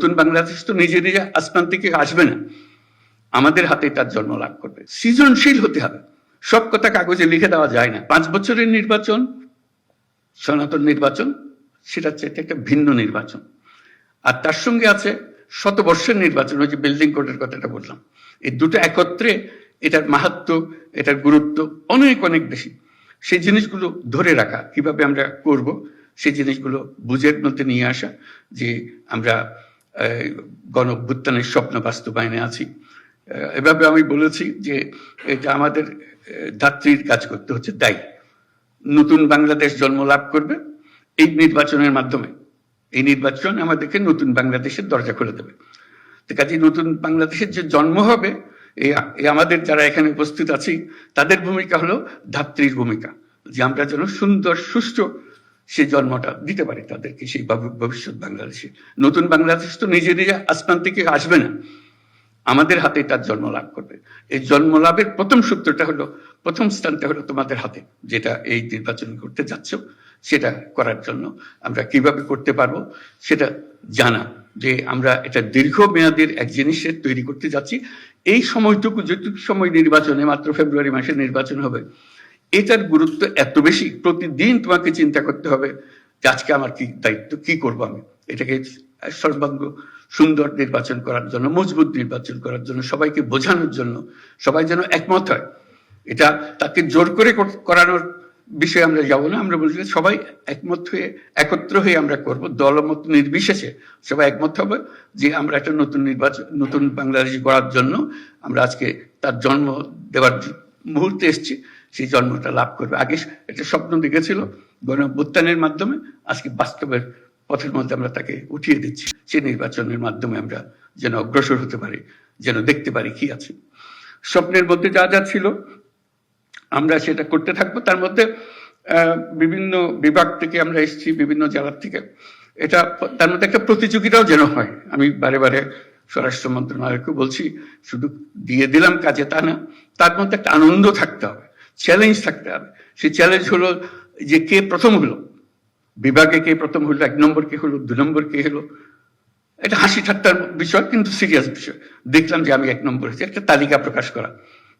নতুন বাংলাদেশ তো নিজে নিজে আসমান থেকে আসবে না। আমাদের হাতে তার জন্ম লাভ করবে। সৃজনশীল হতে হবে। সব কথা কাগজে লিখে দেওয়া যায় না। পাঁচ বছরের নির্বাচন, সনাতন নির্বাচন, সেটা এটা একটা ভিন্ন নির্বাচন। আর তার সঙ্গে আছে শতবর্ষের নির্বাচন, ওই যে বিল্ডিং কোডের কথাটা বললাম। এই দুটো একত্রে এটার মাহাত্ম, এটার গুরুত্ব অনেক অনেক বেশি। সেই জিনিসগুলো ধরে রাখা, কীভাবে আমরা করব, সেই জিনিসগুলো বুঝের মধ্যে নিয়ে আসা যে আমরা গণ স্বপ্ন বাস্তবায়নে আছি। এভাবে আমি বলেছি যে এটা আমাদের ধাত্রীর কাজ করতে হচ্ছে দায়ী নতুন বাংলাদেশ জন্ম লাভ করবে এই নির্বাচনের মাধ্যমে। এই নির্বাচন আমাদেরকে নতুন বাংলাদেশের দরজা খুলে দেবে। কাজে নতুন বাংলাদেশের যে জন্ম হবে এই এই আমাদের যারা এখানে উপস্থিত আছি, তাদের ভূমিকা হলো ধাত্রীর ভূমিকা। যে আমরা যেন সুন্দর, সুষ্ঠু সেই জন্মটা দিতে পারি তাদেরকে, সেই ভবিষ্যৎ বাংলাদেশে। নতুন বাংলাদেশ তো নিজে নিজে আসমান থেকে আসবে না। আমাদের হাতে তার জন্ম লাভ করবে। এই জন্ম লাভের প্রথম সূত্রটা হলো, প্রথম স্থানটা হলো তোমাদের হাতে, যেটা এই নির্বাচন করতে যাচ্ছ, সেটা করার জন্য আমরা কীভাবে করতে পারব সেটা জানা। যে আমরা এটা দীর্ঘ দীর্ঘমেয়াদের এক জিনিসের তৈরি করতে যাচ্ছি। এই সময়টুকু যেটুকু সময় নির্বাচনে, মাত্র ফেব্রুয়ারি মাসে নির্বাচন হবে এটার গুরুত্ব এত বেশি, প্রতিদিন তোমাকে চিন্তা করতে হবে যে আজকে আমার কি দায়িত্ব, কি করব আমি? এটাকে সর্বাঙ্গ সুন্দর নির্বাচন করার জন্য, মজবুত নির্বাচন করার জন্য, সবাইকে বোঝানোর জন্য, সবাই যেন একমত হয়। এটা তাকে জোর করে করানোর বিষয়ে আমরা যাব না, আমরা বলছি সবাই একমত হয়ে, একত্র হয়ে আমরা করব, দলমত নির্বিশেষে সবাই একমত হবে যে আমরা একটা নতুন নির্বাচন, নতুন বাংলাদেশ গড়ার জন্য আমরা আজকে তার জন্ম দেওয়ার মুহূর্তে এসেছি, সেই জন্মটা লাভ করবে। আগে একটা স্বপ্ন দেখেছিল গণ অভ্যুত্থানের মাধ্যমে, আজকে বাস্তবের পথের মধ্যে আমরা তাকে উঠিয়ে দিচ্ছি। সেই নির্বাচনের মাধ্যমে আমরা যেন অগ্রসর হতে পারি, যেন দেখতে পারি কি আছে। স্বপ্নের মধ্যে যা যা ছিল, আমরা সেটা করতে থাকব। তার মধ্যে বিভিন্ন বিভাগ থেকে আমরা এসেছি, বিভিন্ন জেলার থেকে। এটা, তার মধ্যে একটা প্রতিযোগিতাও যেন হয়। আমি বারে বারে স্বরাষ্ট্র মন্ত্রণালয়কে বলছি, শুধু দিয়ে দিলাম কাজে তা না, তার মধ্যে একটা আনন্দ থাকতে হবে চ্যালেঞ্জ থাকতে হবে। সেই চ্যালেঞ্জ হলো যে কে প্রথম হলো, বিভাগে কে প্রথম হলো, এক নম্বর কে হলো, দু নম্বর কে হলো, এটা হাসি ঠাট্টার বিষয়, কিন্তু সিরিয়াস বিষয়। দেখলাম যে আমি এক নম্বর হয়েছি, একটা তালিকা প্রকাশ করা।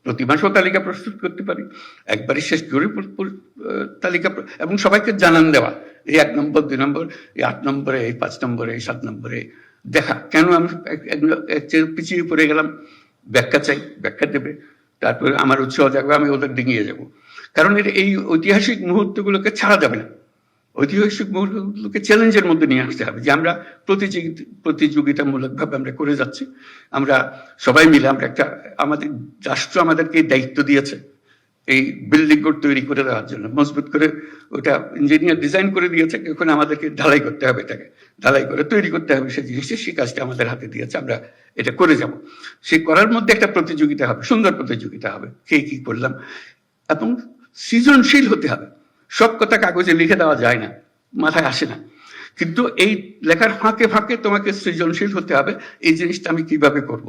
প্রতি মাসেও তালিকা প্রস্তুত করতে পারি একবারই শেষ করে তালিকা এবং সবাইকে জানান দেওয়া, এই এক নম্বর দুই নম্বর, এই আট নম্বরে, এই পাঁচ নম্বরে, এই সাত নম্বরে দেখা, কেন আমি চেয়ে পিছিয়ে পড়ে গেলাম? ব্যাখ্যা চাই, ব্যাখ্যা দেবে। তারপরে আমার উৎসাহ জাগবে, আমি ওদের ডিঙিয়ে যাব। কারণ এটা এই ঐতিহাসিক মুহূর্তগুলোকে ছাড়া যাবে না। ঐতিহাসিক মুহূর্তগুলোকে চ্যালেঞ্জের মধ্যে নিয়ে আসতে হবে যে আমরা প্রতিযোগিতা প্রতিযোগিতামূলক আমরা করে যাচ্ছি। আমরা সবাই মিলে আমরা একটা, আমাদের রাষ্ট্র আমাদেরকে দায়িত্ব দিয়েছে। এই বিল্ডিং কোড তৈরি করে দেওয়ার জন্য। মজবুত করে ওটা ইঞ্জিনিয়ার ডিজাইন করে দিয়েছে, এখন আমাদেরকে ঢালাই করতে হবে এটাকে। ঢালাই করে তৈরি করতে হবে সেই জিনিসটা সেই কাজটা আমাদের হাতে দিয়েছে, আমরা এটা করে যাব। সেই করার মধ্যে একটা প্রতিযোগিতা হবে, সুন্দর প্রতিযোগিতা হবে, কে কি করলাম। এবং সৃজনশীল হতে হবে। সব কথা কাগজে লিখে দেওয়া যায় না, মাথায় আসে না। কিন্তু এই লেখার ফাঁকে ফাঁকে তোমাকে সৃজনশীল হতে হবে, এই জিনিসটা আমি কীভাবে করব?